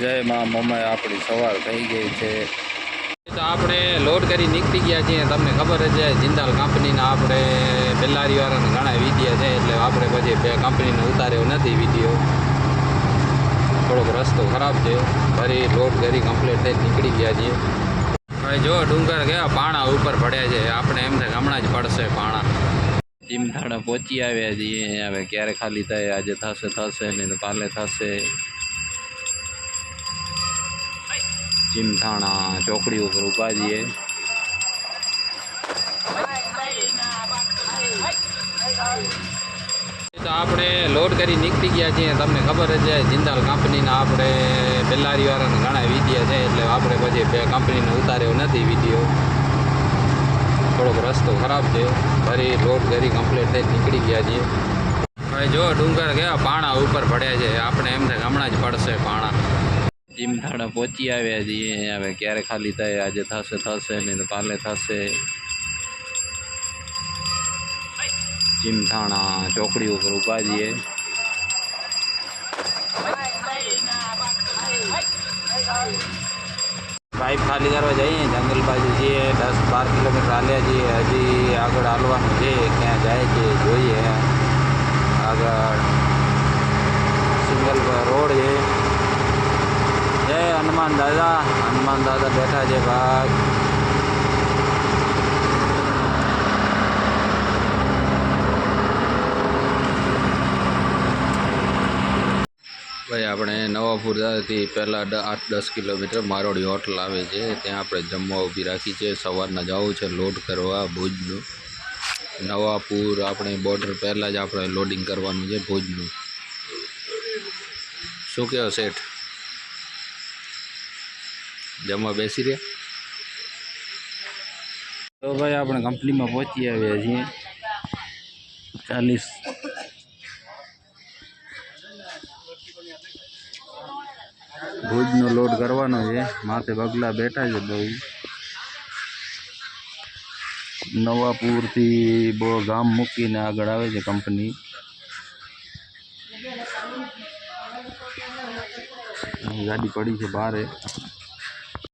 જય મા મમ્મી આપણી સવાર થઈ ગઈ છે. તો આપણે લોડ કરી નીકળી ગયા છીએ. તમને ખબર જ છે જિંદાલ કંપનીના આપણે બેલારીવાળાને ઘણા વિડીયા છે એટલે આપણે પછી બે કંપનીને ઉતાર્યો નથી વીડિયો થોડોક રસ્તો ખરાબ છે. ફરી લોડ કરી કમ્પ્લીટ થઈ નીકળી ગયા છીએ. હવે જો ડુંગર ગયા પાણા ઉપર પડ્યા છે આપણે એમને હમણાં જ પડશે પાણા. ચીમથાણા પહોંચી આવ્યા છીએ. હવે ક્યારે ખાલી થાય? આજે થશે થશે નહીં તો કાલે થશે. ચીમથાણા ચોકડી ઉપર ઊભા છીએ. તો આપણે લોડ કરી નીકળી ગયા છીએ. તમને ખબર જ છે, જિંદાલ કંપનીના આપણે બેલારીવાળાને ઘણા વીડિયો છે, એટલે આપણે પછી બે કંપનીને ઉતાર્યો નથી વીડિયો. થોડોક રસ્તો ખરાબ છે. ફરી લોડ કરી કમ્પ્લીટ થઈ નીકળી ગયા છીએ. હવે જો ડુંગર ગયા પાણા ઉપર પડ્યા છે. આપણે એમને હમણાં જ પડશે પાણા. ચીમથાણા પહોંચી આવ્યા છીએ. હવે ક્યારે ખાલી થાય? આજે થશે થશે નહીં તો કાલે થશે. ચીમથાણા ચોકડી ઉપર ઊભા છીએ. પાઇપ ખાલી કરવા જઈએ જંગલ બાજુ છીએ. દસ બાર કિલોમીટર હાલ્યા છીએ. હજી આગળ હાલવાનું છે. ક્યાં જાય છે જોઈએ. આગળ સિંગલ રોડ છે જય હનુમાન દાદા હનુમાન દાદા બેઠા છે ભાઈ. ભાઈ, આપણે નવાપુરાથી પહેલાં આઠ દસ કિલોમીટર મારોડી હોટલ આવે છે. ત્યાં આપણે જમવા ઊભી રાખી છે. સવારના જવું છે, લોડ કરવા, ભુજનું. નવાપુર આપણે બોર્ડર પહેલાં જ આપણે લોડિંગ કરવાનું છે, ભુજનું. શું કહો શેઠ? જમવા બેસી રહ્યા. તો ભાઈ આપણે કંપનીમાં પહોંચી આવ્યા છીએ. ચાલીસ. ભુજનો લોડ કરવાનો છે. માથે બગલા બેઠા છે બહુ. નવાપુરથી બહુ ગામ મૂકીને આગળ આવે છે કંપની. અહીં ગાડી પડી છે બારે